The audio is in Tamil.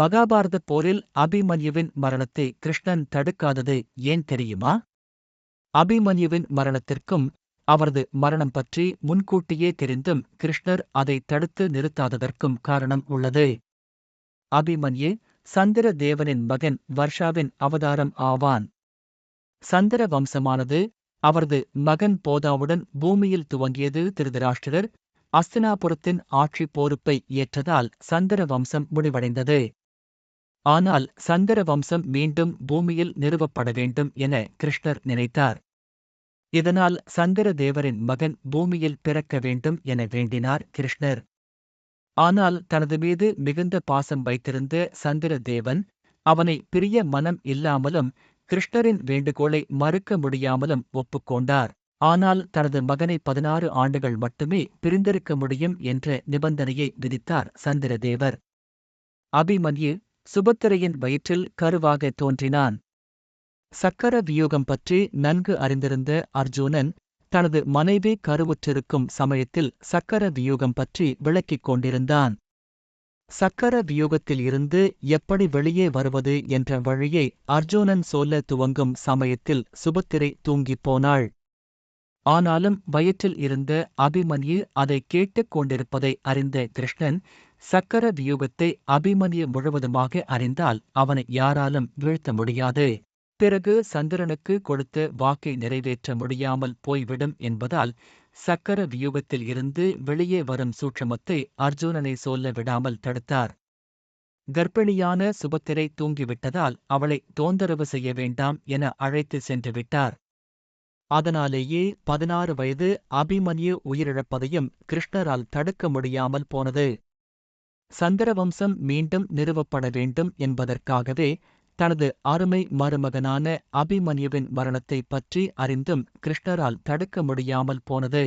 மகாபாரத போரில் அபிமன்யுவின் மரணத்தை கிருஷ்ணன் தடுக்காதது ஏன் தெரியுமா? அபிமன்யுவின் மரணத்திற்கும் அவரது மரணம் பற்றி முன்கூட்டியே தெரிந்தும் கிருஷ்ணர் அதை தடுத்து நிறுத்தாததற்கும் காரணம் உள்ளது. அபிமன்யு சந்திர தேவனின் மகன் வர்ஷாவின் அவதாரம் ஆவான். சந்திர வம்சமானது அவரது மகன் போதாவுடன் பூமியில் துவங்கியது திருதராஷ்டிரர். அஸ்தினாபுரத்தின் ஆட்சி பொறுப்பை ஏற்றதால் சந்திர வம்சம் முடிவடைந்தது. ஆனால் சந்திர வம்சம் மீண்டும் பூமியில் நிறுவப்பட வேண்டும் என கிருஷ்ணர் நினைத்தார். இதனால் சந்திர தேவரின் மகன் பூமியில் பிறக்க வேண்டும் என வேண்டினார் கிருஷ்ணர். ஆனால் தனது மீது மிகுந்த பாசம் வைத்திருந்த சந்திர தேவன் அவனை பிரிய மனம் இல்லாமலும் கிருஷ்ணரின் வேண்டுகோளை மறுக்க முடியாமலும் ஒப்புக்கொண்டார். ஆனால் தனது மகனை பதினாறு ஆண்டுகள் மட்டுமே பிரிந்திருக்க முடியும் என்ற நிபந்தனையை விதித்தார் சந்திரதேவர். அபிமன்யு சுபத்திரையின் வயிற்றில் கருவாக தோன்றினான். சக்கர வியூகம் பற்றி நன்கு அறிந்திருந்த அர்ஜுனன் தனது மனைவி கருவுற்றிருக்கும் சமயத்தில் சக்கர வியூகம் பற்றி விளக்கிக் கொண்டிருந்தான். சக்கர வியூகத்தில் இருந்து எப்படி வெளியே வருவது என்ற வழியை அர்ஜுனன் சொல்ல துவங்கும் சமயத்தில் சுபத்திரை தூங்கிப் போனாள். ஆனாலும் வயிற்றில் இருந்த அபிமன்யு அதை கேட்டுக் கொண்டிருப்பதை அறிந்த கிருஷ்ணன் சக்கர வியூகத்தை அபிமன்யு முழுவதுமாக அறிந்தால் அவனை யாராலும் வீழ்த்த முடியாது. பிறகு சந்திரனுக்கு கொடுத்த வாக்கை நிறைவேற்ற முடியாமல் போய்விடும் என்பதால் சக்கர வியூகத்தில் இருந்து வெளியே வரும் சூட்சமத்தை அர்ஜுனனை சொல்ல விடாமல் தடுத்தார். கர்ப்பிணியான சுபத்திரை தூங்கிவிட்டதால் அவளை தோந்தரவு செய்ய வேண்டாம் என அழைத்து சென்று விட்டார். அதனாலேயே பதினாறு வயது அபிமன்யு உயிரிழப்பதையும் கிருஷ்ணரால் தடுக்க முடியாமல் போனது. சந்திரவம்சம் மீண்டும் நிறுவப்பட வேண்டும் என்பதற்காகவே தனது அருமை மருமகனான அபிமன்யுவின் மரணத்தை பற்றி அறிந்தும் கிருஷ்ணரால் தடுக்க முடியாமல் போனது.